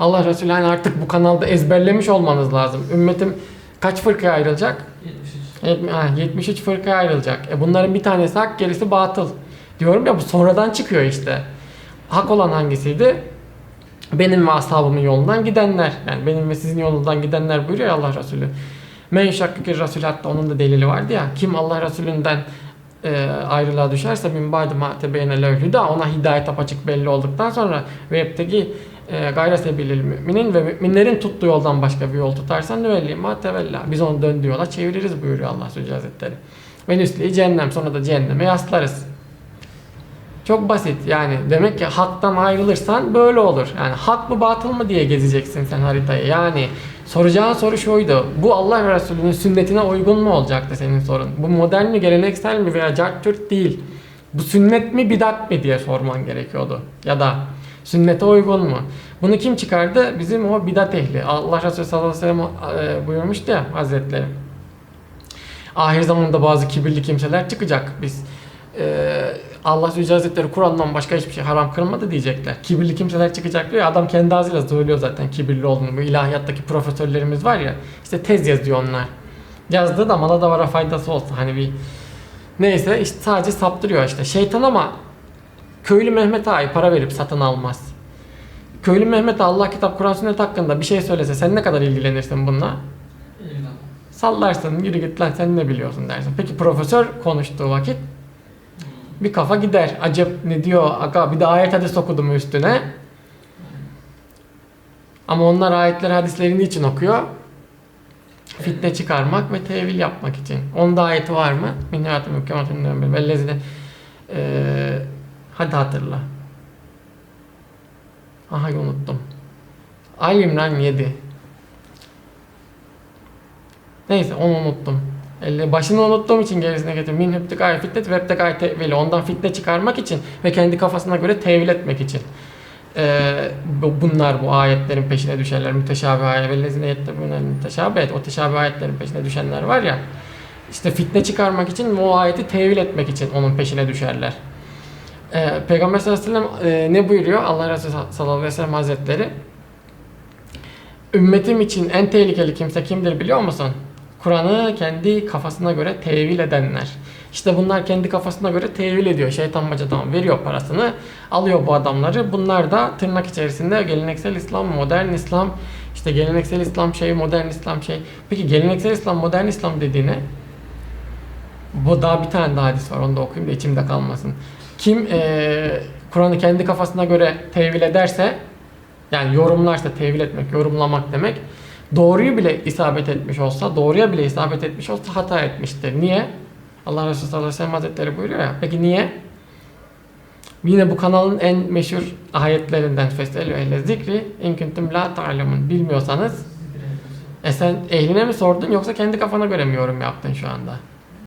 Allah Resulü hani artık bu kanalda ezberlemiş olmanız lazım. Ümmetim kaç fırkaya ayrılacak? 73. Yetmi- ha, 73 fırkaya ayrılacak. E bunların bir tanesi hak, gerisi batıl. Diyorum ya bu sonradan çıkıyor işte. Hak olan hangisiydi? Benim ve ashabımın yolundan gidenler. Yani benim ve sizin yolundan gidenler buyuruyor ya Allah Resulü. Men şakkıkir Resul hatta onun da delili vardı ya. Kim Allah Resulünden e, ayrılığa düşerse min ba'di ma tebeyyene hüda ona hidayet apaçık belli olduktan sonra ve yeptegi e, gayre sebilil müminin ve müminlerin tuttuğu yoldan başka bir yol tutarsan nüvelli ma tevella. Biz onu döndüğü yola çeviririz buyuruyor Allah Resulü Hazretleri. Ve nüsli cehennem sonra da cehenneme yaslarız. Çok basit yani demek ki haktan ayrılırsan böyle olur. Yani hak mı batıl mı diye gezeceksin sen haritayı. Yani soracağın soru şuydu. Bu Allah ve Resulünün sünnetine uygun mu olacaktı senin sorun? Bu modern mi, geleneksel mi veya cart değil. Bu sünnet mi, bidat mi diye sorman gerekiyordu. Ya da sünnete uygun mu? Bunu kim çıkardı? Bizim o bidat ehli. Allah Resulü sallallahu aleyhi ve sellem e, buyurmuştu ya Hazretleri. Ahir zamanda bazı kibirli kimseler çıkacak. Biz e, Allah Yüce Hazretleri Kur'an'dan başka hiçbir şey haram kılmadı diyecekler. Kibirli kimseler çıkacak diyor ya adam kendi ağzıyla söylüyor zaten kibirli olduğunu. Bu ilahiyattaki profesörlerimiz var ya işte tez yazıyor onlar. Yazdığı da mala da vara faydası olsun hani bir neyse işte sadece saptırıyor işte. Şeytan ama köylü Mehmet Ağa'yı para verip satın almaz. Köylü Mehmet Ağa Allah kitap Kur'an sünnet hakkında bir şey söylese sen ne kadar ilgilenirsin bununla? Sallarsın yürü git lan sen ne biliyorsun dersin. Peki profesör konuştuğu vakit bir kafa gider. Acep ne diyor aga bir de ayet hadis okudu mu üstüne? Ama onlar ayetleri hadisleri niçin okuyor? Fitne çıkarmak ve tevil yapmak için. Onda ayeti var mı? Min hayatı mükemmatın nömür. Vellezine Eee hadi hatırla. Aha unuttum. Ali İmran 7. Neyse onu unuttum. Elle başını unuttuğum için gerisine getirdim. Min hüptekâye fitnet ve hüptekâye tevili. Ondan fitne çıkarmak için ve kendi kafasına göre tevil etmek için. Ee, bu- bunlar bu ayetlerin peşine düşerler. Müteşabih ayet. Vellezine yettebûnel müteşabih. O teşabih ayetlerin peşine düşenler var ya. İşte fitne çıkarmak için o ayeti tevil etmek için onun peşine düşerler. Ee, Peygamber sallallahu aleyhi ve sellem e, ne buyuruyor? Allah Resulü sallallahu aleyhi ve sellem hazretleri Ümmetim için en tehlikeli kimse kimdir biliyor musun? Kur'an'ı kendi kafasına göre tevil edenler. İşte bunlar kendi kafasına göre tevil ediyor. Şeytan bacadan veriyor parasını. Alıyor bu adamları. Bunlar da tırnak içerisinde geleneksel İslam, modern İslam, işte geleneksel İslam şey, modern İslam şey. Peki geleneksel İslam, modern İslam dediğine bu daha bir tane daha hadis var. Onu da okuyayım da içimde kalmasın. Kim eee, Kur'an'ı kendi kafasına göre tevil ederse yani yorumlarsa tevil etmek, yorumlamak demek. Doğruyu bile isabet etmiş olsa, doğruya bile isabet etmiş olsa hata etmiştir. Niye? Allah Resulü sallallahu aleyhi ve sellem hazretleri buyuruyor ya. Peki niye? Yine bu kanalın en meşhur ayetlerinden Feselü ehle zikri in kuntum la ta'lemun. Bilmiyorsanız e sen ehline mi sordun yoksa kendi kafana göre mi yorum yaptın şu anda?